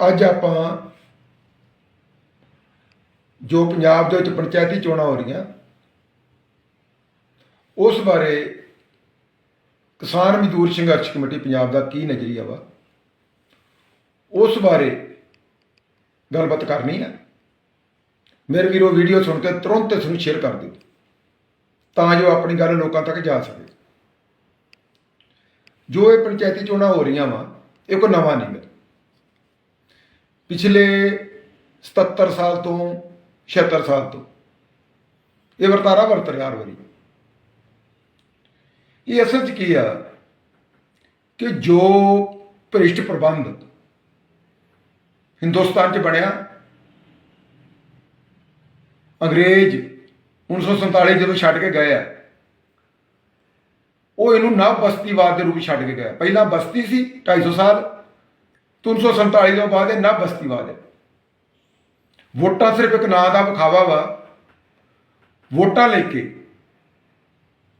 ਅੱਜ ਆਪਾਂ ਜੋ ਪੰਜਾਬ ਦੇ ਵਿੱਚ ਪੰਚਾਇਤੀ ਚੋਣਾਂ ਹੋ ਰਹੀਆਂ, ਉਸ ਬਾਰੇ ਕਿਸਾਨ ਮਜ਼ਦੂਰ ਸੰਘਰਸ਼ ਕਮੇਟੀ ਪੰਜਾਬ ਦਾ ਕੀ ਨਜ਼ਰੀਆ ਵਾ, ਉਸ ਬਾਰੇ ਗੱਲਬਾਤ ਕਰਨੀ ਹੈ ਮੇਰੇ ਵੀਰੋ, ਵੀਡੀਓ ਸੁਣ ਕੇ ਤੁਰੰਤ ਇਸ ਨੂੰ ਸ਼ੇਅਰ ਕਰ ਦਿਓ, ਤਾਂ ਜੋ ਆਪਣੀ ਗੱਲ ਲੋਕਾਂ ਤੱਕ ਜਾ ਸਕੇ। ਜੋ ਇਹ ਪੰਚਾਇਤੀ ਚੋਣਾਂ ਹੋ ਰਹੀਆਂ ਵਾ, ਇਹ ਕੋਈ ਨਵਾਂ ਨਹੀਂ ਹੈ। ਪਿਛਲੇ 77 ਸਾਲ ਤੋਂ 76 ਸਾਲ ਤੋਂ ਇਹ ਵਰਤਾਰਾ ਵਰਤ ਰਿਹਾ ਹਰ ਵਾਰੀ। ਇਹ ਅਸਲ 'ਚ ਕੀ ਆ ਕਿ ਜੋ ਭ੍ਰਿਸ਼ਟ ਪ੍ਰਬੰਧ ਹਿੰਦੁਸਤਾਨ 'ਚ ਬਣਿਆ, ਅੰਗਰੇਜ਼ 1947 ਜਦੋਂ ਛੱਡ ਕੇ ਗਏ ਆ, ਉਹ ਇਹਨੂੰ ਨਾ ਬਸਤੀਵਾਦ ਦੇ ਰੂਪ ਵਿੱਚ ਛੱਡ ਕੇ ਗਿਆ ਪਹਿਲਾਂ ਬਸਤੀ ਸੀ 250 ਸਾਲ 347 ਤੋਂ ਬਾਅਦ ਇਹ ਨਵ ਬਸਤੀਵਾਦ ਹੈ। ਵੋਟਾਂ ਸਿਰਫ ਇੱਕ ਨਾਂ ਦਾ ਵਿਖਾਵਾ ਵਾ। ਵੋਟਾਂ ਲੈ ਕੇ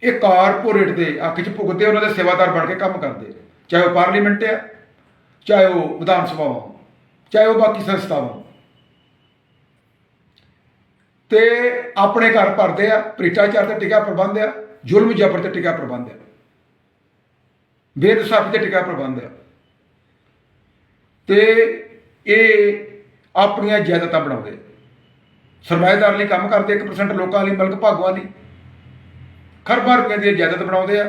ਇਹ ਕਾਰਪੋਰੇਟ ਦੇ ਅੱਖ 'ਚ ਭੁਗਦੇ ਉਹਨਾਂ ਦੇ ਸੇਵਾਦਾਰ ਬਣ ਕੇ ਕੰਮ ਕਰਦੇ ਚਾਹੇ ਉਹ ਪਾਰਲੀਮੈਂਟ ਆ ਚਾਹੇ ਉਹ ਵਿਧਾਨ ਸਭਾਵਾਂ ਚਾਹੇ ਉਹ ਬਾਕੀ ਸੰਸਥਾਵਾਂ ਹੋਣ। ਤੇ ਆਪਣੇ ਘਰ ਭਰਦੇ ਆ, ਭ੍ਰਿਸ਼ਟਾਚਾਰ ਤੇ ਟਿਕਾ ਪ੍ਰਬੰਧ ਆ, ਜ਼ੁਲਮ ਜਬਰ ਤੇ ਟਿਕਾ ਪ੍ਰਬੰਧ ਆ। ਬੇਇਨਸਾਫੀ ਤੇ ਟਿਕਾ ਪ੍ਰਬੰਧ ਆ। ਤੇ ਇਹ ਆਪਣੀਆਂ ਜਾਇਦਾਦਾਂ ਬਣਾਉਂਦੇ। ਸਰਮਾਏਦਾਰ ਲਈ ਕੰਮ ਕਰਦੇ 1% ਲੋਕਾਂ ਲਈ, ਮਲਕ ਭਾਗਵਾਂ ਲਈ। ਖਰਬਾਂ ਰੁਪਏ ਦੀ ਜਾਇਦਾਦ ਬਣਾਉਂਦੇ ਆ।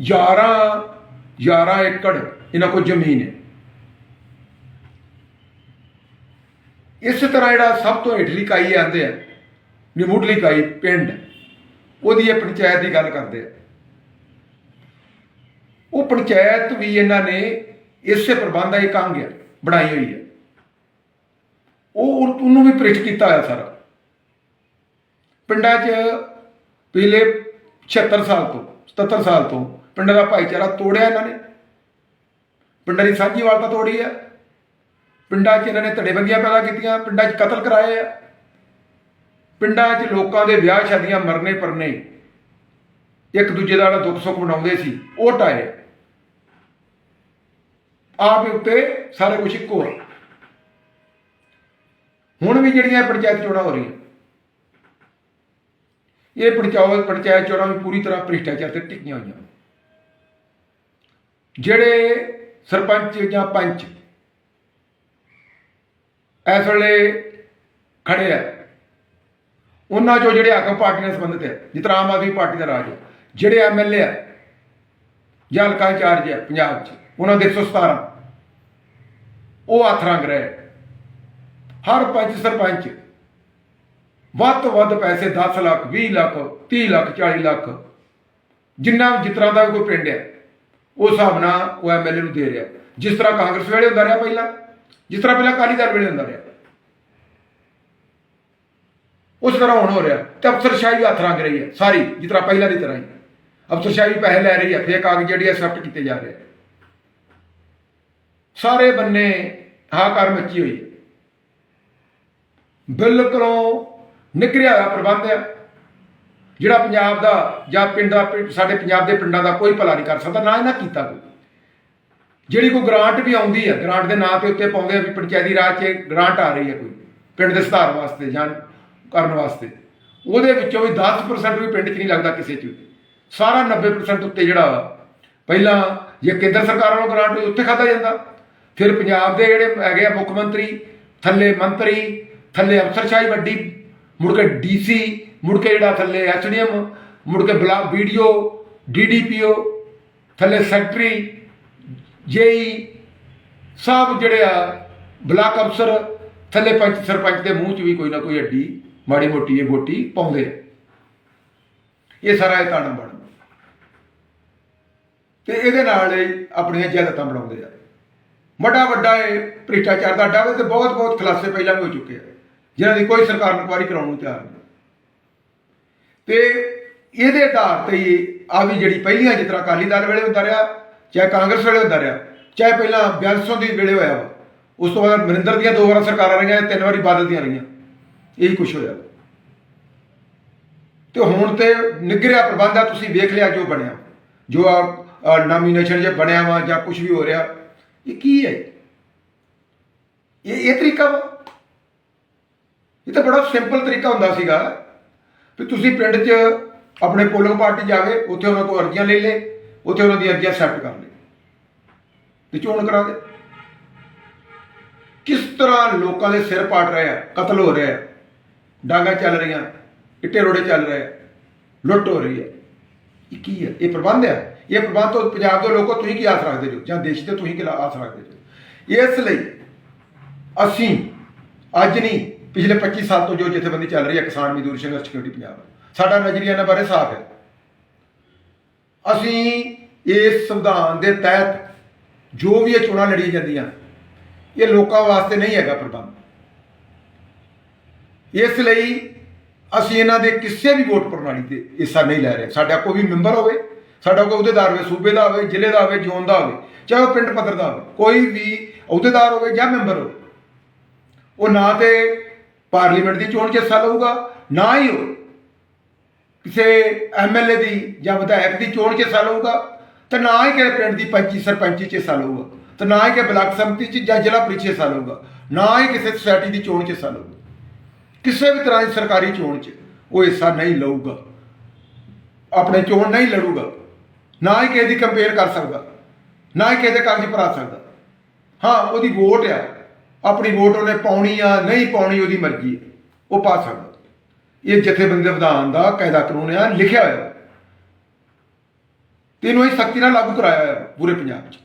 11 11 ਏਕੜ, ਇਹਨਾਂ ਕੋਲ ਜ਼ਮੀਨ ਹੈ। ਇਸ ਤਰ੍ਹਾਂ ਜਿਹੜਾ ਸਭ ਤੋਂ ਹੇਠਲੀ ਇਕਾਈ ਆਂਦੇ ਆ ਨਿਮੁੱਢਲੀ ਕਾਈ ਪਿੰਡ, ਉਹਦੀ ਇਹ ਪੰਚਾਇਤ ਦੀ ਗੱਲ ਕਰਦੇ ਆ। ਉਹ ਪੰਚਾਇਤ ਵੀ ਇਹਨਾਂ ਨੇ ਇਸੇ ਪ੍ਰਬੰਧ ਦਾ ਇੱਕ ਅੰਗ ਹੈ ਬਣਾਈ ਹੋਈ ਹੈ। ਉਹ ਉਹਨੂੰ ਵੀ ਪ੍ਰਿਟ ਕੀਤਾ ਹੋਇਆ ਸਾਰਾ। ਪਿੰਡਾਂ 'ਚ ਪਿਛਲੇ 76 ਸਾਲ ਤੋਂ 77 ਸਾਲ ਤੋਂ ਪਿੰਡਾਂ ਦਾ ਭਾਈਚਾਰਾ ਤੋੜਿਆ ਇਹਨਾਂ ਨੇ। ਪਿੰਡਾਂ ਦੀ ਸਾਂਝੀ ਵਾਲਤਾ ਤੋੜੀ ਹੈ। ਪਿੰਡਾਂ 'ਚ ਇਹਨਾਂ ਨੇ ਧੜੇਬੰਦੀਆਂ ਪੈਦਾ ਕੀਤੀਆਂ, ਪਿੰਡਾਂ 'ਚ ਕਤਲ ਕਰਾਏ ਆ। ਪਿੰਡਾਂ 'ਚ ਲੋਕਾਂ ਦੇ ਵਿਆਹ ਸ਼ਾਦੀਆਂ ਮਰਨੇ ਪਰਨੇ ਇੱਕ ਦੂਜੇ ਦਾ ਜਿਹੜਾ ਦੁੱਖ ਸੁੱਖ ਮਨਾਉਂਦੇ ਸੀ, ਉਹ ਟਾਏ। ਆਪ ਦੇ ਉੱਤੇ ਸਾਰੇ ਕੁਝ ਇੱਕੋ ਹੈ ਹੁਣ ਵੀ ਜਿਹੜੀਆਂ ਪੰਚਾਇਤ ਚੋਣਾਂ ਹੋ ਰਹੀਆਂ, ਇਹ ਪੰਚਾਇਤ ਪੰਚਾਇਤ ਚੋਣਾਂ ਵੀ ਪੂਰੀ ਤਰ੍ਹਾਂ ਭ੍ਰਿਸ਼ਟਾਚਾਰ ਤੇ ਟਿਕੀਆਂ ਹੋਈਆਂ ਜਿਹੜੇ ਸਰਪੰਚ ਜਾਂ ਪੰਚ ਇਸ ਵੇਲੇ ਖੜੇ ਆ, ਉਹਨਾਂ ਚੋਂ ਜਿਹੜੇ ਆਗਮ ਪਾਰਟੀ ਨਾਲ ਸੰਬੰਧਿਤ ਹੈ ਜਿਸ ਤਰ੍ਹਾਂ ਆਮ ਆਦਮੀ ਪਾਰਟੀ ਦਾ ਰਾਜ ਹੈ ਜਿਹੜੇ ਐਮਐਲਏ ਆ ਜਾਂ ਹਲਕਾ ਇੰਚਾਰਜ ਹੈ ਪੰਜਾਬ 'ਚ ਉਹਨਾਂ ਦੇ 117 ਉਹ ਹੱਥ ਰੰਗ ਰਹੇ। ਹਰ ਪੰਚ ਸਰਪੰਚ, ਵੱਧ ਤੋਂ ਵੱਧ ਪੈਸੇ 10 ਲੱਖ 20 ਲੱਖ 30 ਲੱਖ 40 ਲੱਖ, ਜਿੰਨਾ ਵੀ ਜਿਸ ਤਰ੍ਹਾਂ ਦਾ ਵੀ ਕੋਈ ਪਿੰਡ ਹੈ ਉਸ ਹਿਸਾਬ ਨਾਲ ਉਹ ਐਮਐਲਏ ਨੂੰ ਦੇ ਰਿਹਾ। ਜਿਸ ਤਰ੍ਹਾਂ ਕਾਂਗਰਸ ਵੇਲੇ ਹੁੰਦਾ ਰਿਹਾ ਪਹਿਲਾਂ, ਜਿਸ ਤਰ੍ਹਾਂ ਪਹਿਲਾਂ ਅਕਾਲੀ ਦਲ ਵੇਲੇ ਹੁੰਦਾ ਰਿਹਾ। ਉਸ ਤਰ੍ਹਾਂ ਹੁਣ ਹੋ ਰਿਹਾ। ਤੇ ਅਫਸਰਸ਼ਾਹੀ ਵੀ ਹੱਥ ਰੰਗ ਰਹੀ ਹੈ, ਸਾਰੀ, ਜਿਸ ਤਰ੍ਹਾਂ ਪਹਿਲਾਂ ਦੀ ਤਰ੍ਹਾਂ ਹੀ। ਅਫਸਰਸ਼ਾਹੀ ਵੀ ਪੈਸੇ ਲੈ ਰਹੀ ਹੈ ਫੇਕ ਕਾਗਜ਼ ਜਿਹੜੀ ਹੈ ਕੀਤੇ ਜਾ ਰਹੇ ਆ। ਸਾਰੇ ਬੰਨੇ ਹਾਕਾਰ ਮੱਚੀ ਹੋਈ। ਬਿਲਕੁਲੋਂ ਨਿਕਰਿਆ ਹੋਇਆ ਪ੍ਰਬੰਧ ਹੈ ਜਿਹੜਾ ਪੰਜਾਬ ਦਾ ਜਾਂ ਪਿੰਡਾਂ ਪਿੰਡ- ਸਾਡੇ ਪੰਜਾਬ ਦੇ ਪਿੰਡਾਂ ਦਾ ਕੋਈ ਭਲਾ ਨਹੀਂ ਕਰ ਸਕਦਾ, ਨਾ ਇਹਨਾਂ ਕੀਤਾ ਕੋਈ। ਜਿਹੜੀ ਕੋਈ ਗ੍ਰਾਂਟ ਵੀ ਆਉਂਦੀ ਹੈ ਗ੍ਰਾਂਟ ਦੇ ਨਾਂ ਤੇ ਉੱਤੇ ਪਾਉਂਦੇ ਆ ਵੀ ਪੰਚਾਇਤੀ ਰਾਜ 'ਚ ਗ੍ਰਾਂਟ ਆ ਰਹੀ ਹੈ ਕੋਈ, ਪਿੰਡ ਦੇ ਸੁਧਾਰ ਵਾਸਤੇ ਜਾਂ ਕਰਨ ਵਾਸਤੇ। ਉਹਦੇ ਵਿੱਚੋਂ ਵੀ 10% ਵੀ ਪਿੰਡ 'ਚ ਨਹੀਂ ਲੱਗਦਾ ਕਿਸੇ 'ਚ ਸਾਰਾ 90% ਉੱਤੇ ਜਿਹੜਾ ਪਹਿਲਾਂ ਜੇ ਕੇਂਦਰ ਸਰਕਾਰ ਵੱਲੋਂ ਗ੍ਰਾਂਟ ਹੋਈ, ਉੱਥੇ ਖਾਦਾ ਜਾਂਦਾ। ਫਿਰ ਪੰਜਾਬ ਦੇ ਜਿਹੜੇ ਹੈਗੇ ਆ ਮੁੱਖ ਮੰਤਰੀ, ਥੱਲੇ ਮੰਤਰੀ, ਥੱਲੇ ਅਫਸਰਸ਼ਾਹੀ ਵੱਡੀ, ਮੁੜ ਕੇ ਡੀਸੀ, ਮੁੜ ਕੇ ਜਿਹੜਾ ਥੱਲੇ ਐਸਡੀਐਮ, ਮੁੜ ਕੇ ਬਲਾਕ ਵੀਡੀਓ ਡੀਡੀਪੀਓ, ਥੱਲੇ ਸੈਕਟਰੀ, ਜੇਈ, ਸਭ ਜਿਹੜੇ ਆ ਬਲਾਕ ਅਫਸਰ, ਥੱਲੇ ਪੰਚ ਸਰਪੰਚ ਦੇ ਮੂੰਹ 'ਚ ਵੀ ਕੋਈ ਨਾ ਕੋਈ ਅੱਡੀ ਮਾੜੀ ਮੋਟੀ ਇਹ ਗੋਟੀ ਪਾਉਂਦੇ ਆ। ਇਹ ਸਾਰਾ ਇਹ ਤਾਣਾ ਬਣ ਤੇ ਇਹਦੇ ਨਾਲ ਇਹ ਆਪਣੀਆਂ ਜਾਇਦਾਦਾਂ ਬਣਾਉਂਦੇ ਆ। ਵੱਡਾ ਵੱਡਾ ਇਹ ਭ੍ਰਿਸ਼ਟਾਚਾਰ ਦਾ ਅੱਡਾ ਵਾ ਤੇ ਬਹੁਤ ਬਹੁਤ ਖਲਾਸੇ ਪਹਿਲਾਂ ਵੀ ਹੋ ਚੁੱਕੇ ਆ, ਜਿਨ੍ਹਾਂ ਦੀ ਕੋਈ ਸਰਕਾਰ ਇਨਕੁਆਇਰੀ ਕਰਾਉਣ ਨੂੰ ਤਿਆਰ ਨਹੀਂ। ਤੇ ਇਹਦੇ ਆਧਾਰ ਤੇ ਹੀ ਆ ਵੀ ਜਿਹੜੀ ਪਹਿਲੀਆਂ, ਜਿਸ ਤਰ੍ਹਾਂ ਅਕਾਲੀ ਦਲ ਵੇਲੇ ਹੁੰਦਾ ਰਿਹਾ, ਚਾਹੇ ਕਾਂਗਰਸ ਵੇਲੇ ਹੁੰਦਾ ਰਿਹਾ, ਚਾਹੇ ਪਹਿਲਾਂ ਬਿਆਸੋਂ ਦੀ ਵੇਲੇ ਹੋਇਆ ਵਾ, ਉਸ ਤੋਂ ਬਾਅਦ ਮਰਿੰਦਰ ਦੀਆਂ ਦੋ ਵਾਰ ਸਰਕਾਰਾਂ ਰਹੀਆਂ, ਤਿੰਨ ਵਾਰੀ ਬਾਦਲ ਦੀਆਂ ਰਹੀਆਂ, ਇਹੀ ਕੁਝ ਹੋਇਆ। ਤੇ ਹੁਣ ਤੇ ਨਿਗਰਿਆ ਪ੍ਰਬੰਧ ਆ, ਤੁਸੀਂ ਵੇਖ ਲਿਆ ਜੋ ਬਣਿਆ, ਜੋ ਆ ਨੋਮੀਨੇਸ਼ਨ ਜੇ ਬਣਿਆ ਵਾ ਜਾਂ ਕੁਝ ਵੀ ਹੋ ਰਿਹਾ ਇਹ ਕੀ ਹੈ? ਇਹ ਇਹ ਤਰੀਕਾ ਵਾ। ਇਹ ਤਾਂ ਬੜਾ ਸਿੰਪਲ ਤਰੀਕਾ ਹੁੰਦਾ ਸੀਗਾ ਵੀ ਤੁਸੀਂ ਪਿੰਡ 'ਚ ਆਪਣੇ ਪੋਲਿੰਗ ਪਾਰਟੀ ਜਾਵੇ ਉੱਥੇ ਉਹਨਾਂ ਤੋਂ ਅਰਜ਼ੀਆਂ ਲੈ ਲੈ ਉੱਥੇ ਉਹਨਾਂ ਦੀ ਅਰਜ਼ੀਆਂ ਐਕਸੈਪਟ ਕਰ ਲੈ ਤੇ ਚੋਣ ਕਰਾ ਦੇ। ਕਿਸ ਤਰ੍ਹਾਂ ਲੋਕਾਂ ਦੇ ਸਿਰ ਪਾਟ ਰਿਹਾ, ਕਤਲ ਹੋ ਰਿਹਾ, ਡਾਂਗਾ ਚੱਲ ਰਹੀਆਂ, ਇੱਟੇ ਰੋੜੇ ਚੱਲ ਰਹੇ, ਲੁੱਟ ਹੋ ਰਹੀ ਹੈ। ਇਹ ਕੀ ਹੈ? ਇਹ ਪ੍ਰਬੰਧ ਹੈ? ਇਹ ਪ੍ਰਬੰਧ ਤੋਂ ਪੰਜਾਬ ਦੇ ਲੋਕੋ ਤੁਸੀਂ ਕੀ ਆਸ ਰੱਖਦੇ ਜੋ? ਜਾਂ ਦੇਸ਼ ਤੇ ਤੁਸੀਂ ਕੀ ਆਸ ਰੱਖਦੇ ਜੋ? ਇਸ ਲਈ ਅਸੀਂ ਅੱਜ ਨਹੀਂ, ਪਿਛਲੇ 25 ਸਾਲ ਤੋਂ ਜੋ ਜਥੇਬੰਦੀ ਚੱਲ ਰਹੀ ਹੈ, ਕਿਸਾਨ ਮਜ਼ਦੂਰ ਸੰਘਰਸ਼ ਕਮੇਟੀ ਪੰਜਾਬ ਸਾਡਾ ਨਜ਼ਰੀਆ ਇਹਨਾਂ ਬਾਰੇ ਸਾਫ਼ ਹੈ। ਅਸੀਂ ਇਸ ਸੰਵਿਧਾਨ ਦੇ ਤਹਿਤ ਜੋ ਵੀ ਇਹ ਚੋਣਾਂ ਲੜੀਆਂ ਜਾਂਦੀਆਂ, ਇਹ ਲੋਕਾਂ ਵਾਸਤੇ ਨਹੀਂ ਹੈਗਾ ਪ੍ਰਬੰਧ। ਇਸ ਲਈ ਅਸੀਂ ਇਹਨਾਂ ਦੇ ਕਿਸੇ ਵੀ ਵੋਟ ਪ੍ਰਣਾਲੀ ਤੇ ਹਿੱਸਾ ਨਹੀਂ ਲੈ ਰਹੇ। ਸਾਡਾ ਕੋਈ ਵੀ ਮੈਂਬਰ ਹੋਵੇ ਸਾਡਾ ਕੋਈ ਅਹੁਦੇਦਾਰ ਹੋਵੇ, ਸੂਬੇ ਦਾ ਹੋਵੇ, ਜ਼ਿਲ੍ਹੇ ਦਾ ਹੋਵੇ, ਜ਼ੋਨ ਦਾ ਹੋਵੇ, ਚਾਹੇ ਉਹ ਪਿੰਡ ਪੱਧਰ ਦਾ ਹੋਵੇ, ਕੋਈ ਵੀ ਅਹੁਦੇਦਾਰ ਹੋਵੇ ਜਾਂ ਮੈਂਬਰ ਹੋਵੇ, ਉਹ ਨਾ ਤੇ ਪਾਰਲੀਮੈਂਟ ਦੀ ਚੋਣ 'ਚ ਹਿੱਸਾ ਲਊਗਾ, ਨਾ ਹੀ ਉਹ ਕਿਸੇ ਐਮਐਲਏ ਦੀ ਜਾਂ ਵਿਧਾਇਕ ਦੀ ਚੋਣ 'ਚ ਹਿੱਸਾ ਲਊਗਾ, ਤੇ ਨਾ ਹੀ ਕਿਸੇ ਪਿੰਡ ਦੀ ਪੰਚੀ ਸਰਪੰਚੀ 'ਚ ਹਿੱਸਾ ਲਊਗਾ, ਤੇ ਨਾ ਹੀ ਕਿਸੇ ਬਲਾਕ ਸਮਿਤੀ 'ਚ ਜਾਂ ਜ਼ਿਲ੍ਹਾ ਪ੍ਰੀਸ਼ਦ 'ਚ ਹਿੱਸਾ ਲਊਗਾ, ਨਾ ਹੀ ਕਿਸੇ ਸੁਸਾਇਟੀ ਦੀ ਚੋਣ 'ਚ ਹਿੱਸਾ ਲਊਗਾ, ਕਿਸੇ ਵੀ ਤਰ੍ਹਾਂ ਦੀ ਸਰਕਾਰੀ ਚੋਣ 'ਚ ਉਹ ਹਿੱਸਾ ਨਹੀਂ ਲਊਗਾ, ਆਪਣੇ ਚੋਣ ਨਹੀਂ ਲੜੂਗਾ। ਨਾ ਹੀ ਕਿਸੇ ਦੀ ਕੰਪੇਅਰ ਕਰ ਸਕਦਾ, ਨਾ ਹੀ ਕਿਸੇ ਦੇ ਕਾਗਜ਼ ਭਰਾ ਸਕਦਾ। ਹਾਂ, ਉਹਦੀ ਵੋਟ ਆ, ਆਪਣੀ ਵੋਟ ਉਹਨੇ ਪਾਉਣੀ ਆ, ਨਹੀਂ ਪਾਉਣੀ ਉਹਦੀ ਮਰਜ਼ੀ ਹੈ ਉਹ ਪਾ ਸਕਦਾ। ਇਹ ਜਥੇਬੰਦੀ ਵਿਧਾਨ ਦਾ ਕਾਇਦਾ ਕਾਨੂੰਨ ਆ, ਲਿਖਿਆ ਹੋਇਆ। ਤੇ ਇਹਨੂੰ ਅਸੀਂ ਸਖਤੀ ਨਾਲ ਲਾਗੂ ਕਰਾਇਆ ਹੋਇਆ, ਪੂਰੇ ਪੰਜਾਬ 'ਚ।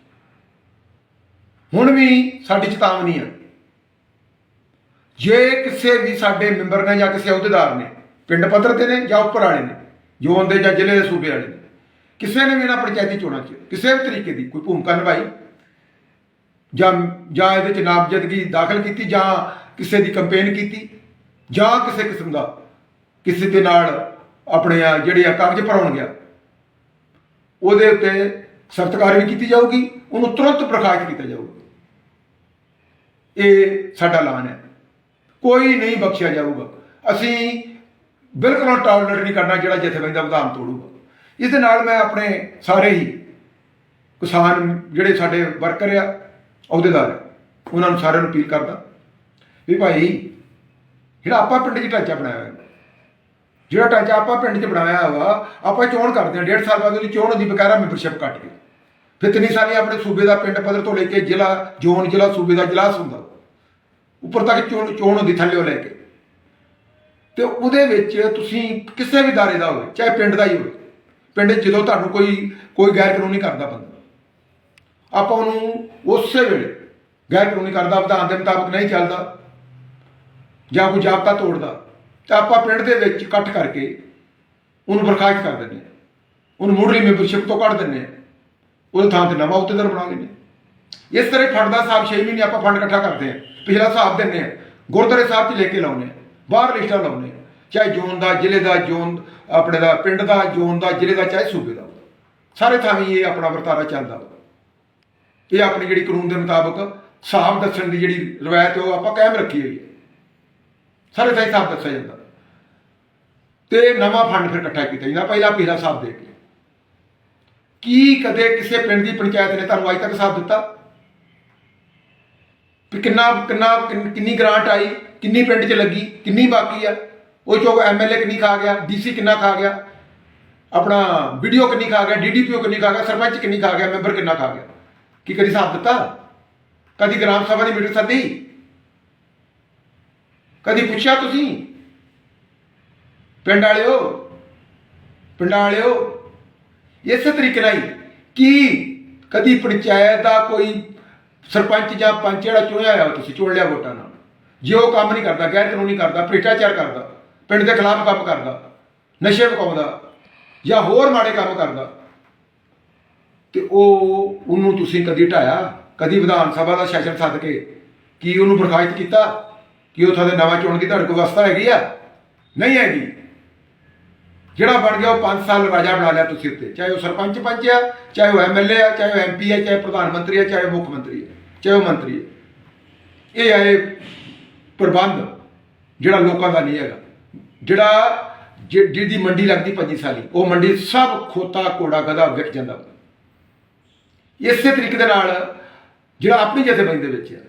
ਹੁਣ ਵੀ ਸਾਡੀ ਚੇਤਾਵਨੀ ਆ, ਜੇ ਕਿਸੇ ਵੀ ਸਾਡੇ ਮੈਂਬਰ ਨੇ ਜਾਂ ਕਿਸੇ ਅਹੁਦੇਦਾਰ ਨੇ, ਪਿੰਡ ਪੱਧਰ ਤੇ ਨੇ ਜਾਂ ਉੱਪਰ ਵਾਲੇ ਨੇ, ਜੋ ਦੇ ਜਾਂ ਜ਼ਿਲ੍ਹੇ ਦੇ ਸੂਬੇ ਵਾਲੇ ਨੇ ਕਿਸੇ ਨੇ ਵੀ ਇਹਨਾਂ ਪੰਚਾਇਤੀ ਚੋਣਾਂ 'ਚ ਕਿਸੇ ਵੀ ਤਰੀਕੇ ਦੀ ਕੋਈ ਭੂਮਿਕਾ ਨਿਭਾਈ ਜਾਂ ਜਾਂ ਇਹਦੇ 'ਚ ਨਾਮਜ਼ਦਗੀ ਦਾਖਲ ਕੀਤੀ ਜਾਂ ਕਿਸੇ ਦੀ ਕੰਪੇਨ ਕੀਤੀ ਜਾਂ ਕਿਸੇ ਕਿਸਮ ਦਾ ਕਿਸੇ ਦੇ ਨਾਲ ਆਪਣੇ ਆ ਜਿਹੜੇ ਆ ਕਾਗਜ਼ ਭਰਾਉਣ ਗਿਆ ਉਹਦੇ ਉੱਤੇ ਸਖਤ ਕਾਰਵਾਈ ਕੀਤੀ ਜਾਊਗੀ, ਉਹਨੂੰ ਤੁਰੰਤ ਬਰਖਾਸਤ ਕੀਤਾ ਜਾਊਗਾ। ਇਹ ਸਾਡਾ ਐਲਾਨ ਹੈ। ਕੋਈ ਨਹੀਂ ਬਖਸ਼ਿਆ ਜਾਊਗਾ। ਅਸੀਂ ਬਿਲਕੁਲ ਟਾਲਰੇਟ ਨਹੀਂ ਕਰਨਾ ਜਿਹੜਾ ਜਥੇਬੰਦੀ ਦਾ ਵਿਧਾਨ ਤੋੜੂਗਾ। ਇਸ ਦੇ ਨਾਲ ਮੈਂ ਆਪਣੇ ਸਾਰੇ ਹੀ ਕਿਸਾਨ ਜਿਹੜੇ ਸਾਡੇ ਵਰਕਰ ਆ ਅਹੁਦੇਦਾਰ ਆ, ਉਹਨਾਂ ਨੂੰ ਸਾਰਿਆਂ ਨੂੰ ਅਪੀਲ ਕਰਦਾ ਵੀ ਭਾਈ ਜਿਹੜਾ ਆਪਾਂ ਪਿੰਡ 'ਚ ਢਾਂਚਾ ਬਣਾਇਆ ਹੋਇਆ ਜਿਹੜਾ ਢਾਂਚਾ ਆਪਾਂ ਪਿੰਡ 'ਚ ਬਣਾਇਆ ਵਾ ਆਪਾਂ ਚੋਣ ਕਰਦੇ ਹਾਂ ਡੇਢ ਸਾਲ ਬਾਅਦ ਉਹਦੀ ਚੋਣ ਹੁੰਦੀ ਬਕਾਇਦਾ ਮੈਂਬਰਸ਼ਿਪ ਕੱਟ ਕੇ। ਫਿਰ ਤਿੰਨ ਸਾਲੀ ਆਪਣੇ ਸੂਬੇ ਦਾ ਪਿੰਡ ਪੱਧਰ ਤੋਂ ਲੈ ਕੇ ਜ਼ਿਲ੍ਹਾ ਜ਼ੋਨ ਜ਼ਿਲ੍ਹਾ ਸੂਬੇ ਦਾ ਇਜਲਾਸ ਹੁੰਦਾ। ਉੱਪਰ ਤੱਕ ਚੋਣ ਚੋਣ ਹੁੰਦੀ ਥੱਲੇ ਲੈ ਕੇ। ਤੇ ਉਹਦੇ ਵਿੱਚ ਤੁਸੀਂ ਕਿਸੇ ਵੀ ਦਾਰੇ ਦਾ ਹੋਵੇ ਚਾਹੇ ਪਿੰਡ ਦਾ ਹੀ ਹੋਵੇ ਪਿੰਡ ਜਦੋਂ ਤੁਹਾਨੂੰ ਕੋਈ ਕੋਈ ਗੈਰ ਕਾਨੂੰਨੀ ਕਰਦਾ ਬੰਦਾ, ਆਪਾਂ ਉਹਨੂੰ ਉਸੇ ਵੇਲੇ ਗੈਰ ਕਾਨੂੰਨੀ ਕਰਦਾ, ਵਿਧਾਨ ਦੇ ਮੁਤਾਬਕ ਨਹੀਂ ਚੱਲਦਾ, ਜਾਂ ਕੋਈ ਜਾਬਤਾ ਤੋੜਦਾ, ਤਾਂ ਆਪਾਂ ਪਿੰਡ ਦੇ ਵਿੱਚ ਇਕੱਠ ਕਰਕੇ ਉਹਨੂੰ ਬਰਖਾਸਤ ਕਰ ਦਿੰਦੇ ਹਾਂ। ਉਹਨੂੰ ਮੁੱਢਲੀ ਮੈਂਬਰਸ਼ਿਪ ਤੋਂ ਕੱਢ ਦਿੰਦੇ ਹਾਂ। ਉਹਦੇ ਥਾਂ ਤੇ ਨਵਾਂ ਅਹੁਦੇਦਾਰ ਬਣਾ ਲੈਂਦੇ ਹਾਂ। ਇਸ ਤਰ੍ਹਾਂ ਫੰਡ ਦਾ ਹਿਸਾਬ 6 ਮਹੀਨੇ ਆਪਾਂ ਫੰਡ ਇਕੱਠਾ ਕਰਦੇ ਹਾਂ। ਪਿਛਲਾ ਹਿਸਾਬ ਦਿੰਦੇ ਹਾਂ। ਗੁਰਦੁਆਰੇ ਸਾਹਿਬ 'ਚ ਲੈ ਕੇ ਲਾਉਂਦੇ ਹਾਂ। ਬਾਹਰ ਲਿਸਟਾਂ ਲਾਉਂਦੇ ਹਾਂ। ਚਾਹੇ ਜ਼ੋਨ ਦਾ, ਜ਼ਿਲ੍ਹੇ ਦਾ ਜ਼ੋਨ, ਆਪਣੇ ਦਾ, ਪਿੰਡ ਦਾ ਜ਼ੋਨ ਦਾ, ਜ਼ਿਲ੍ਹੇ ਦਾ, ਚਾਹੇ ਸੂਬੇ ਦਾ। ਸਾਰੇ ਥਾਵੇਂ ਇਹ ਆਪਣਾ ਵਰਤਾਰਾ ਚੱਲਦਾ ਇਹ ਆਪਣੀ ਜਿਹੜੀ ਕਾਨੂੰਨ ਦੇ ਮੁਤਾਬਕ ਹਿਸਾਬ ਦੱਸਣ ਦੀ ਜਿਹੜੀ ਰਵਾਇਤ ਉਹ ਆਪਾਂ ਕਾਇਮ ਰੱਖੀ ਹੋਈ ਹੈ। ਸਾਰੇ ਥਾਂ ਹਿਸਾਬ ਦੱਸਿਆ ਜਾਂਦਾ। ਤੇ ਨਵਾਂ ਫੰਡ ਫਿਰ ਇਕੱਠਾ ਕੀਤਾ ਜਾਂਦਾ। ਪਹਿਲਾ ਪਹਿਲਾ ਹਿਸਾਬ ਦੇ ਕੇ। ਕੀ ਕਦੇ ਕਿਸੇ ਪਿੰਡ ਦੀ ਪੰਚਾਇਤ ਨੇ ਤੁਹਾਨੂੰ ਅੱਜ ਤੱਕ ਹਿਸਾਬ ਦਿੱਤਾ? ਵੀ ਕਿੰਨਾ ਕਿੰਨਾ, ਕਿੰਨੀ ਗ੍ਰਾਂਟ ਆਈ, ਕਿੰਨੀ ਪਿੰਡ 'ਚ ਲੱਗੀ, ਕਿੰਨੀ ਬਾਕੀ ਆ? ਉਹ ਚੋਂ ਐਮਐਲਏ ਕਿੰਨੀ ਖਾ ਗਿਆ ਡੀਸੀ ਕਿੰਨਾ ਖਾ ਗਿਆ, ਆਪਣਾ ਵੀਡੀਓ ਕਿੰਨੀ ਖਾ ਗਿਆ ਡੀਡੀਪੀਓ ਕਿੰਨੀ ਖਾ ਗਿਆ, ਸਰਪੰਚ ਕਿੰਨੀ ਖਾ ਗਿਆ, ਮੈਂਬਰ ਕਿੰਨਾ ਖਾ ਗਿਆ। ਕੀ ਕਦੀ ਹਿਸਾਬ ਦਿੱਤਾ? ਕਦੀ ਗ੍ਰਾਮ ਸਭਾ ਦੀ ਮੀਟਿੰਗ ਸੱਦੀ? ਕਦੀ ਪੁੱਛਿਆ ਤੁਸੀਂ? ਪਿੰਡ ਵਾਲਿਓ, ਪਿੰਡਾਂ ਵਾਲਿਓ, ਇਸੇ ਤਰੀਕੇ ਨਾਲ ਹੀ ਕੀ ਕਦੀ ਪੰਚਾਇਤ ਦਾ ਕੋਈ ਸਰਪੰਚ ਜਾਂ ਪੰਚ ਜਿਹੜਾ ਚੁਣਿਆ ਹੋਇਆ ਤੁਸੀਂ, ਚੁਣ ਲਿਆ ਵੋਟਾਂ ਨਾਲ। ਜੇ ਉਹ ਕੰਮ ਨਹੀਂ ਕਰਦਾ ਗੈਰ ਕਾਨੂੰਨੀ ਕਰਦਾ, ਭ੍ਰਿਸ਼ਟਾਚਾਰ ਕਰਦਾ ਪਿੰਡ ਦੇ ਖਿਲਾਫ ਕੰਮ ਕਰਦਾ, ਨਸ਼ੇ ਵਿਕਾਉਂਦਾ ਜਾਂ ਹੋਰ ਮਾੜੇ ਕੰਮ ਕਰਦਾ, ਤੇ ਉਹ ਉਹਨੂੰ ਤੁਸੀਂ ਕਦੀ ਢਾਇਆ, ਕਦੀ ਵਿਧਾਨ ਸਭਾ ਦਾ ਸੈਸ਼ਨ ਸੱਦ ਕੇ ਕੀ ਉਹਨੂੰ ਬਰਖਾਸਤ ਕੀਤਾ, ਕਿ ਉਹ ਤੁਹਾਡੇ ਨਵਾਂ ਚੋਣ ਦੀ ਤੁਹਾਡੇ ਕੋਲ ਵਿਵਸਥਾ ਹੈਗੀ ਆ? ਨਹੀਂ ਹੈਗੀ। ਜਿਹੜਾ ਬਣ ਗਿਆ ਉਹ 5 ਸਾਲ ਰਾਜਾ ਬਣਾ ਲਿਆ ਤੁਸੀਂ ਉੱਤੇ, ਚਾਹੇ ਉਹ ਸਰਪੰਚ ਪੰਚ ਆ, ਚਾਹੇ ਉਹ ਐਮਐਲਏ ਆ, ਚਾਹੇ ਉਹ ਐਮਪੀ ਆ, ਚਾਹੇ ਪ੍ਰਧਾਨ ਮੰਤਰੀ ਆ, ਚਾਹੇ ਉਹ ਮੁੱਖ ਮੰਤਰੀ ਆ, ਚਾਹੇ ਉਹ ਮੰਤਰੀ ਆ। ਇਹ ਆਏ ਪ੍ਰਬੰਧ ਜਿਹੜਾ ਲੋਕਾਂ ਦਾ ਨਹੀਂ ਹੈਗਾ। ਜਿਹੜਾ ਜਿ- ਜਿਹਦੀ ਮੰਡੀ ਲੱਗਦੀ ਪੰਜੀ ਸਾਲੀ, ਉਹ ਮੰਡੀ ਸਭ ਖੋਤਾ ਕੋੜਾ ਗਦਾ ਵਿਕ ਜਾਂਦਾ। ਇਸੇ ਤਰੀਕੇ ਦੇ ਨਾਲ ਜਿਹੜਾ ਆਪਣੀ ਜਥੇਬੰਦੀ ਦੇ ਵਿੱਚ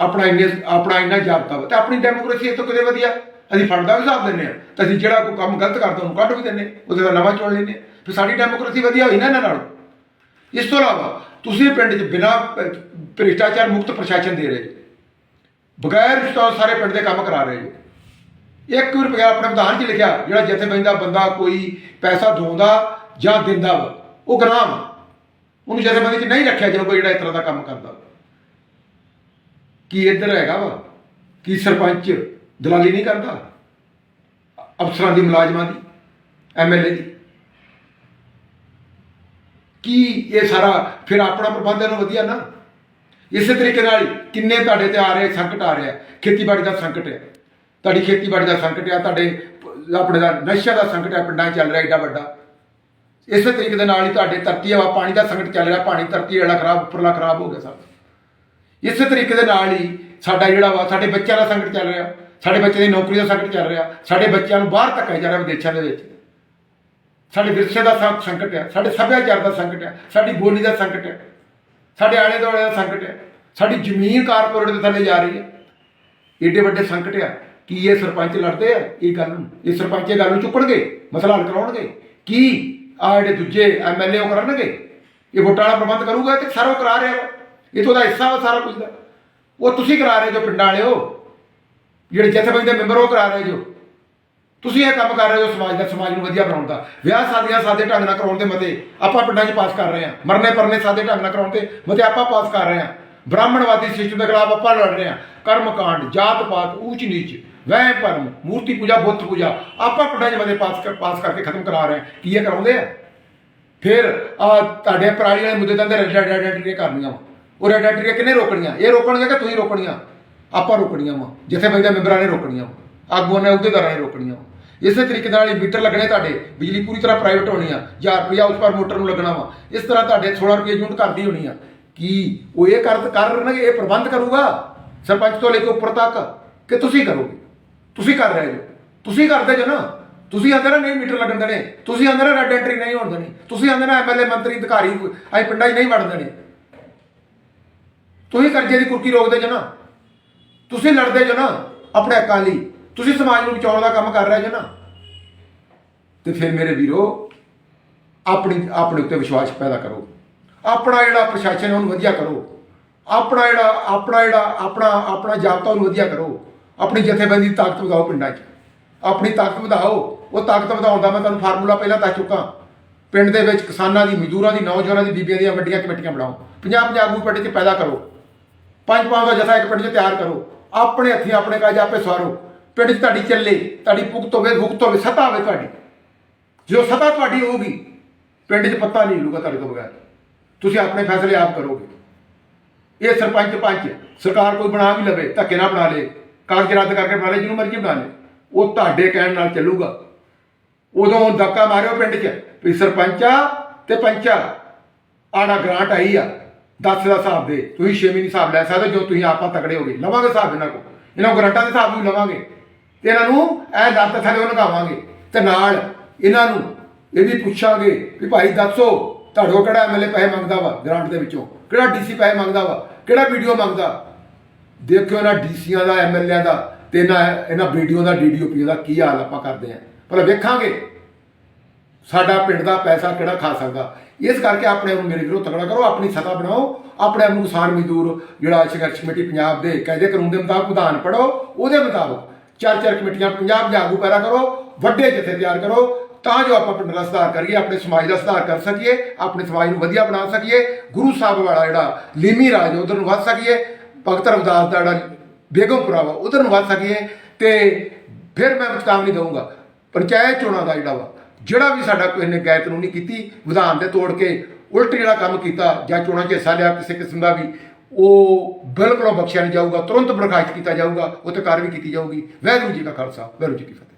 ਆਪਣਾ ਇੰਨੇ, ਆਪਣਾ ਇੰਨਾ ਜਾਬਤਾ ਵਾ, ਤੇ ਆਪਣੀ ਡੈਮੋਕ੍ਰੇਸੀ ਇਹ ਤੋਂ ਕਿਤੇ ਵਧੀਆ। ਅਸੀਂ ਫੰਡ ਦਾ ਵੀ ਹਿਸਾਬ ਦਿੰਦੇ ਆ ਤੇ ਅਸੀਂ ਜਿਹੜਾ ਕੋਈ ਕੰਮ ਗਲਤ ਕਰਦਾ, ਉਹਨੂੰ ਕੱਢ ਵੀ ਦਿੰਦੇ ਉਹਦੇ ਦਾ ਨਵਾਂ ਚੁਣ ਲੈਂਦੇ ਹਾਂ। ਫਿਰ ਸਾਡੀ ਡੈਮੋਕ੍ਰੇਸੀ ਵਧੀਆ ਹੋਈ ਨਾ ਇਹਨਾਂ ਨਾਲ। ਇਸ ਤੋਂ ਇਲਾਵਾ, ਤੁਸੀਂ ਪਿੰਡ 'ਚ ਬਿਨਾਂ ਭ੍ਰਿਸ਼ਟਾਚਾਰ ਮੁਕਤ ਪ੍ਰਸ਼ਾਸਨ ਦੇ ਰਹੇ ਜੀ ਬਗੈਰ ਰਿਸ਼ਤਾ ਸਾਰੇ ਪਿੰਡ ਦੇ ਕੰਮ ਕਰਾ ਰਹੇ ਜੀ ਇੱਕ ਵੀ ਰੁਪਇਆ ਆਪਣੇ ਵਿਧਾਨ 'ਚ ਲਿਖਿਆ, ਜਿਹੜਾ ਜਥੇਬੰਦੀ ਦਾ ਬੰਦਾ ਕੋਈ ਪੈਸਾ ਦੋਂਦਾ ਜਾਂ ਦਿੰਦਾ ਵਾ, ਉਹ ਗੁਨਾਹ ਵਾ ਉਹਨੂੰ ਜਥੇਬੰਦੀ 'ਚ ਨਹੀਂ ਰੱਖਿਆ ਜਦੋਂ ਕੋਈ ਜਿਹੜਾ ਇਸ ਤਰ੍ਹਾਂ ਦਾ ਕੰਮ ਕਰਦਾ। ਕੀ ਇੱਧਰ ਹੈਗਾ ਵਾ? ਕੀ ਸਰਪੰਚ ਦਲਾਲੀ ਨਹੀਂ ਕਰਦਾ? ਅਫਸਰਾਂ ਦੀ, ਮੁਲਾਜ਼ਮਾਂ ਦੀ ਐਮਐਲਏ ਦੀ। ਕੀ ਇਹ ਸਾਰਾ ਫਿਰ ਆਪਣਾ ਪ੍ਰਬੰਧ ਇਹਨੂੰ ਵਧੀਆ ਨਾ? ਇਸੇ ਤਰੀਕੇ ਨਾਲ ਕਿੰਨੇ ਤੁਹਾਡੇ ਤੇ ਆ ਰਹੇ, ਸੰਕਟ ਆ ਰਿਹਾ, ਖੇਤੀਬਾੜੀ ਦਾ ਸੰਕਟ ਹੈ। ਤੁਹਾਡੀ ਖੇਤੀਬਾੜੀ ਦਾ ਸੰਕਟ ਆ, ਤੁਹਾਡੇ ਆਪਣੇ ਦਾ ਨਸ਼ਾ ਦਾ ਸੰਕਟ ਆ, ਪਿੰਡਾਂ 'ਚ ਚੱਲ ਰਿਹਾ ਏਡਾ ਵੱਡਾ। ਇਸੇ ਤਰੀਕੇ ਦੇ ਨਾਲ ਹੀ ਤੁਹਾਡੇ ਧਰਤੀ ਹਵਾ, ਪਾਣੀ ਦਾ ਸੰਕਟ ਚੱਲ ਰਿਹਾ, ਪਾਣੀ ਧਰਤੀ ਵਾਲਾ ਖਰਾਬ, ਉੱਪਰਲਾ ਖਰਾਬ ਹੋ ਗਿਆ ਸਭ ਇਸੇ ਤਰੀਕੇ ਦੇ ਨਾਲ ਹੀ ਸਾਡਾ ਜਿਹੜਾ ਵਾ, ਸਾਡੇ ਬੱਚਿਆਂ ਦਾ ਸੰਕਟ ਚੱਲ ਰਿਹਾ, ਸਾਡੇ ਬੱਚੇ ਦੀ ਨੌਕਰੀ ਦਾ ਸੰਕਟ ਚੱਲ ਰਿਹਾ, ਸਾਡੇ ਬੱਚਿਆਂ ਨੂੰ ਬਾਹਰ ਧੱਕਿਆ ਜਾ ਰਿਹਾ ਵਿਦੇਸ਼ਾਂ ਦੇ ਵਿੱਚ। ਸਾਡੇ ਵਿਰਸੇ ਦਾ ਸੰਕਟ ਹੈ ਸਾਡੇ ਸੱਭਿਆਚਾਰ ਦਾ ਸੰਕਟ ਹੈ ਸਾਡੀ ਬੋਲੀ ਦਾ ਸੰਕਟ ਹੈ ਸਾਡੇ ਆਲੇ ਦੁਆਲੇ ਦਾ ਸੰਕਟ ਹੈ ਸਾਡੀ ਜ਼ਮੀਨ ਕਾਰਪੋਰੇਟ ਦੇ ਥੱਲੇ ਜਾ ਰਹੀ ਹੈ। ਏਡੇ ਵੱਡੇ ਸੰਕਟ ਆ। ਕੀ ਇਹ ਸਰਪੰਚ ਲੜਦੇ ਆ? ਇਹ ਗੱਲ ਨੂੰ ਇਹ ਸਰਪੰਚ ਇਹ ਗੱਲ ਨੂੰ ਚੁੱਕਣਗੇ? ਮਸਲਾ ਹੱਲ ਕਰਾਉਣਗੇ? ਕੀ ਆ ਜਿਹੜੇ ਦੂਜੇ ਐਮਐਲਏ ਉਹ ਕਰਨਗੇ? ਇਹ ਵੋਟਾਂ ਵਾਲਾ ਪ੍ਰਬੰਧ ਕਰੂਗਾ ਤੇ ਸਾਰਾ ਉਹ ਕਰਾ ਰਿਹਾ ਵਾ। ਇਹ ਤੋਂ ਦਾ ਹਿੱਸਾ ਵਾ ਸਾਰਾ ਕੁਝ ਦਾ। ਉਹ ਤੁਸੀਂ ਕਰਾ ਰਹੇ ਜੋ ਪਿੰਡਾਂ ਵਾਲਿਓ। ਜਿਹੜੇ ਜਥੇਬੰਦੀ ਦੇ ਮੈਂਬਰ ਉਹ ਕਰਾ ਰਹੇ ਜੋ। ਤੁਸੀਂ ਇਹ ਕੰਮ ਕਰ ਰਹੇ ਹੋ ਸਮਾਜ ਦਾ, ਸਮਾਜ ਨੂੰ ਵਧੀਆ ਬਣਾਉਣ ਦਾ। ਵਿਆਹ ਸ਼ਾਦੀਆਂ ਸਾਦੇ ਢੰਗ ਨਾਲ ਕਰਾਉਣ ਦੇ ਮਤੇ ਆਪਾਂ ਪਿੰਡਾਂ 'ਚ ਪਾਸ ਕਰ ਰਹੇ ਹਾਂ। ਮਰਨੇ ਪਰਨੇ ਸਾਦੇ ਢੰਗ ਨਾਲ ਕਰਾਉਣ ਤੇ ਮਤੇ ਆਪਾਂ ਪਾਸ ਕਰ ਰਹੇ ਹਾਂ। ਬ੍ਰਾਹਮਣਵਾਦੀ ਸਿਸਟਮ ਦੇ ਖਿਲਾਫ ਆਪਾਂ ਲੜ ਰਹੇ ਹਾਂ। ਕਰਮਕਾਂਡ ਜਾਤ ਪਾਤ ਊਚ ਨੀਚ ਵਹਿ ਭਰਮ ਮੂਰਤੀ ਪੂਜਾ, ਬੁੱਤ ਪੂਜਾ। ਆਪਾਂ ਪਿੰਡਾਂ 'ਚ ਪਾਸ ਕਰ ਪਾਸ ਕਰਕੇ ਖਤਮ ਕਰਾ ਰਹੇ ਕੀ ਇਹ ਕਰਾਉਂਦੇ ਆ? ਫਿਰ ਆ ਤੁਹਾਡੇ ਪਰਾਲੀ ਵਾਲੇ ਮੁੱਦੇ ਤਾਂ ਰੈਡ ਕਰਨੀਆਂ ਉਹ ਰੈਡ ਆਈਡੈਂਟੀਟੀ ਰੋਕਣੀਆਂ? ਇਹ ਰੋਕਣਗੇ ਕਿ ਤੁਸੀਂ ਰੋਕਣੀਆਂ। ਆਪਾਂ ਰੋਕਣੀਆਂ ਵਾ। ਜਿੱਥੇ ਬੰਦੇ ਮੈਂਬਰਾਂ ਨੇ ਰੋਕਣੀਆਂ ਵਾ। ਆਗੂਆਂ ਨੇ ਅਹੁਦੇਦਾਰਾਂ ਨੇ ਰੋਕਣੀਆਂ ਵਾ। ਇਸੇ ਤਰੀਕੇ ਨਾਲ ਹੀ ਮੀਟਰ ਲੱਗਣੇ ਤੁਹਾਡੇ। ਬਿਜਲੀ ਪੂਰੀ ਤਰ੍ਹਾਂ ਪ੍ਰਾਈਵੇਟ ਹੋਣੀ ਆ। 1000 ਰੁਪਇਆ ਉਸ ਪਰ ਮੋਟਰ ਨੂੰ ਲੱਗਣਾ ਵਾ। ਇਸ ਤਰ੍ਹਾਂ ਤੁਹਾਡੇ 16 ਰੁਪਏ ਯੂਨਿਟ ਕਰਦੀ ਹੋਣੀ ਆ। ਕੀ ਉਹ ਇਹ ਕਰ ਕਰਨਗੇ? ਇਹ ਪ੍ਰਬੰਧ ਕਰੂਗਾ? ਸਰਪੰਚ ਤੋਂ ਲੈ ਕੇ ਉੱਪਰ ਤੱਕ ਕਿ ਤੁਸੀਂ ਕਰੋਗੇ? ਤੁਸੀਂ ਕਰ ਰਹੇ ਜੋ ਤੁਸੀਂ ਕਰਦੇ ਜੋ ਨਾ। ਤੁਸੀਂ ਆਂਦੇ ਨਾ ਨਹੀਂ ਮੀਟਰ ਲੱਗਣ ਦੇਣੇ। ਤੁਸੀਂ ਆਂਦੇ ਨਾ ਰੈਡ ਐਂਟਰੀ ਨਹੀਂ ਹੋਣ ਦੇਣੀ। ਤੁਸੀਂ ਆਂਦੇ ਨਾ ਐਮਐਲਏ ਮੰਤਰੀ, ਅਧਿਕਾਰੀ ਅਸੀਂ ਪਿੰਡਾਂ 'ਚ ਨਹੀਂ ਵੜਨ ਦੇਣੇ। ਤੁਸੀਂ ਕਰਜ਼ੇ ਦੀ ਕੁਰਕੀ ਰੋਕਦੇ ਜੋ ਨਾ। ਤੁਸੀਂ ਲੜਦੇ ਜੋ ਨਾ ਆਪਣੇ ਹੱਕਾਂ ਲਈ। ਤੁਸੀਂ ਸਮਾਜ ਨੂੰ ਬਚਾਉਣ ਦਾ ਕੰਮ ਕਰ ਰਹੇ ਜੋ ਨਾ। ਤੇ ਫਿਰ ਮੇਰੇ ਵੀਰੋ, ਆਪਣੀ, ਆਪਣੇ ਉੱਤੇ ਵਿਸ਼ਵਾਸ ਪੈਦਾ ਕਰੋ। ਆਪਣਾ ਜਿਹੜਾ ਪ੍ਰਸ਼ਾਸਨ ਉਹਨੂੰ ਵਧੀਆ ਕਰੋ। ਆਪਣਾ ਜਿਹੜਾ ਆਪਣਾ ਜਿਹੜਾ, ਆਪਣਾ ਆਪਣਾ ਜਾਬਤਾ ਉਹਨੂੰ ਵਧੀਆ ਕਰੋ। ਆਪਣੀ ਜਥੇਬੰਦੀ ਦੀ ਤਾਕਤ ਵਧਾਓ ਪਿੰਡਾਂ 'ਚ। ਆਪਣੀ ਤਾਕਤ ਵਧਾਓ। ਉਹ ਤਾਕਤ ਵਧਾਉਣ ਦਾ ਮੈਂ ਤੁਹਾਨੂੰ ਫਾਰਮੂਲਾ ਪਹਿਲਾਂ ਦੱਸ ਚੁੱਕਾ। ਪਿੰਡ ਦੇ ਵਿੱਚ ਕਿਸਾਨਾਂ ਦੀ, ਮਜ਼ਦੂਰਾਂ ਦੀ, ਨੌਜਵਾਨਾਂ ਦੀ, ਬੀਬੀਆਂ ਦੀਆਂ ਵੱਡੀਆਂ ਕਮੇਟੀਆਂ ਬਣਾਓ। ਪੰਜਾਬ ਪੰਜਾਬ ਆਗੂ ਪਿੰਡ 'ਚ ਪੈਦਾ ਕਰੋ। ਪੰਜ ਪੰਜ ਦਾ ਜਥਾ ਇੱਕ ਪਿੰਡ 'ਚ ਤਿਆਰ ਕਰੋ। ਆਪਣੇ ਹੱਥੀਂ ਆਪਣੇ ਕਾਜ ਆਪੇ ਸਵਾਰੋ। ਪਿੰਡ 'ਚ ਤੁਹਾਡੀ ਚੱਲੇ, ਤੁਹਾਡੀ ਭੁਗਤ ਹੋਵੇ ਭੁਗਤ ਹੋਵੇ, ਸਤਾ ਹੋਵੇ ਤੁਹਾਡੀ। ਜਦੋਂ ਸਤਾ ਤੁਹਾਡੀ ਹੋਊਗੀ, ਪਿੰਡ 'ਚ ਪੱਤਾ ਨਹੀਂ ਹਿੱਲੂਗਾ ਤੁਹਾਡੇ ਤੋਂ ਬਗੈਰ। ਤੁਸੀਂ ਆਪਣੇ ਫੈਸਲੇ ਆਪ ਕਰੋਗੇ। ਇਹ ਸਰਪੰਚ ਪੰਚ ਸਰਕਾਰ ਕੋਈ ਬਣਾ ਵੀ ਲਵੇ, ਧੱਕੇ ਨਾ ਬਣਾ ਲੇ। ਕਾਗਜ਼ ਰੱਦ ਕਰਕੇ ਬਣਾ ਲੈ ਜਿਹਨੂੰ ਮਰਜ਼ੀ ਬਣਾ ਲੈ ਉਹ ਤੁਹਾਡੇ ਕਹਿਣ ਨਾਲ ਚੱਲੂਗਾ। ਉਦੋਂ ਧੱਕਾ ਮਾਰਿਓ ਪਿੰਡ 'ਚ। ਵੀ ਸਰਪੰਚਾ ਤੇ ਪੰਚਾ ਆੜਾ ਗ੍ਰਾਂਟ ਆਈ ਆ। 10 ਦਾ ਹਿਸਾਬ ਦੇ। ਤੁਸੀਂ 6 ਮਹੀਨੇ ਹਿਸਾਬ ਲੈ ਸਕਦੇ ਹੋ, ਜੋ ਤੁਸੀਂ ਆਪਾਂ ਤਕੜੇ ਹੋਗੇ ਲਵਾਂਗੇ ਹਿਸਾਬ ਇਹਨਾਂ ਕੋਲ। ਇਹਨਾਂ ਕੋਲ ਗ੍ਰਾਂਟਾਂ ਦੇ ਹਿਸਾਬ ਵੀ ਲਵਾਂਗੇ। ਤੇ ਇਹਨਾਂ ਨੂੰ ਇਹ ਲੱਤ ਸਾਡੇ ਉਹ ਲਗਾਵਾਂਗੇ। ਤੇ ਨਾਲ ਇਹਨਾਂ ਨੂੰ ਇਹ ਵੀ ਪੁੱਛਾਂਗੇ ਵੀ ਭਾਈ ਦੱਸੋ ਤੁਹਾਡੇ ਕੋਲ ਕਿਹੜਾ ਐਮਐਲਏ ਪੈਸੇ ਮੰਗਦਾ ਵਾ ਗ੍ਰਾਂਟ ਦੇ ਵਿੱਚੋਂ? ਕਿਹੜਾ ਡੀਸੀ ਪੈਸੇ ਮੰਗਦਾ ਵਾ? ਕਿਹੜਾ ਵੀਡੀਓ ਮੰਗਦਾ? ਦੇਖਿਓ ਇਹਨਾਂ ਡੀਸੀਆਂ ਦਾ ਐਮਐਲਏ ਦਾ ਤੇ ਇਹਨਾਂ ਇਹਨਾਂ ਵੀਡੀਓ ਦਾ ਡੀਡੀਓਪੀ ਦਾ ਕੀ ਹਾਲ ਆਪਾਂ ਕਰਦੇ ਆਂ ਪਰ ਵੇਖਾਂਗੇ। ਸਾਡਾ ਪਿੰਡ ਦਾ ਪੈਸਾ ਕਿਹੜਾ ਖਾ ਸਕਦਾ। ਇਸ ਕਰਕੇ ਆਪਣੇ ਆਪ ਨੂੰ ਮੇਰੇ ਵੀਰੋ ਤਕੜਾ ਕਰੋ, ਆਪਣੀ ਸਤਾ ਬਣਾਓ, ਆਪਣੇ ਆਪ ਨੂੰ ਕਿਸਾਨ ਮਜ਼ਦੂਰ ਜਿਹੜਾ ਸੰਘਰਸ਼ ਕਮੇਟੀ ਪੰਜਾਬ ਦੇ ਕਾਇਦੇ ਕਾਨੂੰਨ ਦੇ ਮੁਤਾਬਕ ਵਿਧਾਨ ਪੜੋ ਉਹਦੇ ਮੁਤਾਬਕ ਚਾਰ ਚਾਰ ਕਮੇਟੀਆਂ ਪੰਜਾਬ ਦੇ ਆਗੂ ਪੈਦਾ ਕਰੋ, ਵੱਡੇ ਜਥੇ ਤਿਆਰ ਕਰੋ, ਤਾਂ ਜੋ ਆਪਾਂ ਪਿੰਡ ਦਾ ਸੁਧਾਰ ਕਰੀਏ, ਆਪਣੇ ਸਮਾਜ ਦਾ ਸੁਧਾਰ ਕਰ ਸਕੀਏ, ਆਪਣੇ ਸਮਾਜ ਨੂੰ ਵਧੀਆ ਬਣਾ ਸਕੀਏ, ਗੁਰੂ ਸਾਹਿਬ ਵਾਲਾ ਜਿਹੜਾ ਲੀਮੀ ਰਾਜ ਉਧਰ ਨੂੰ ਵੱਧ ਸਕੀਏ। ਭਗਤ ਰਵਦਾਸ ਦਾ ਜਿਹੜਾ ਬੇਗਮਪੁਰਾ ਵਾ ਉਧਰ ਨੂੰ ਵੱਧ ਸਕੀਏ ਤੇ ਫਿਰ ਮੈਂ ਚੇਤਾਵਨੀ ਦਊਂਗਾ। ਪੰਚਾਇਤ ਚੋਣਾਂ ਦਾ ਜਿਹੜਾ ਵਾ, ਜਿਹੜਾ ਵੀ ਸਾਡਾ ਕੋਈ ਨੇ ਗੈਰ ਕਾਨੂੰਨੀ ਕੀਤੀ, ਵਿਧਾਨ ਦੇ ਤੋੜ ਕੇ ਉਲਟ ਜਿਹੜਾ ਕੰਮ ਕੀਤਾ ਜਾਂ ਚੋਣਾਂ 'ਚ ਹਿੱਸਾ ਲਿਆ ਕਿਸੇ ਕਿਸਮ ਦਾ ਵੀ, ਉਹ ਬਿਲਕੁਲ ਬਖਸ਼ਿਆ ਨਹੀਂ ਜਾਊਗਾ, ਤੁਰੰਤ ਬਰਖਾਸਤ ਕੀਤਾ ਜਾਊਗਾ ਉਹ ਤੇ ਕਾਰਵਾਈ ਕੀਤੀ ਜਾਊਗੀ। ਵਾਹਿਗੁਰੂ ਜੀ ਕਾ ਖਾਲਸਾ, ਵਾਹਿਗੁਰੂ ਜੀ ਕੀ ਫਤਿਹ।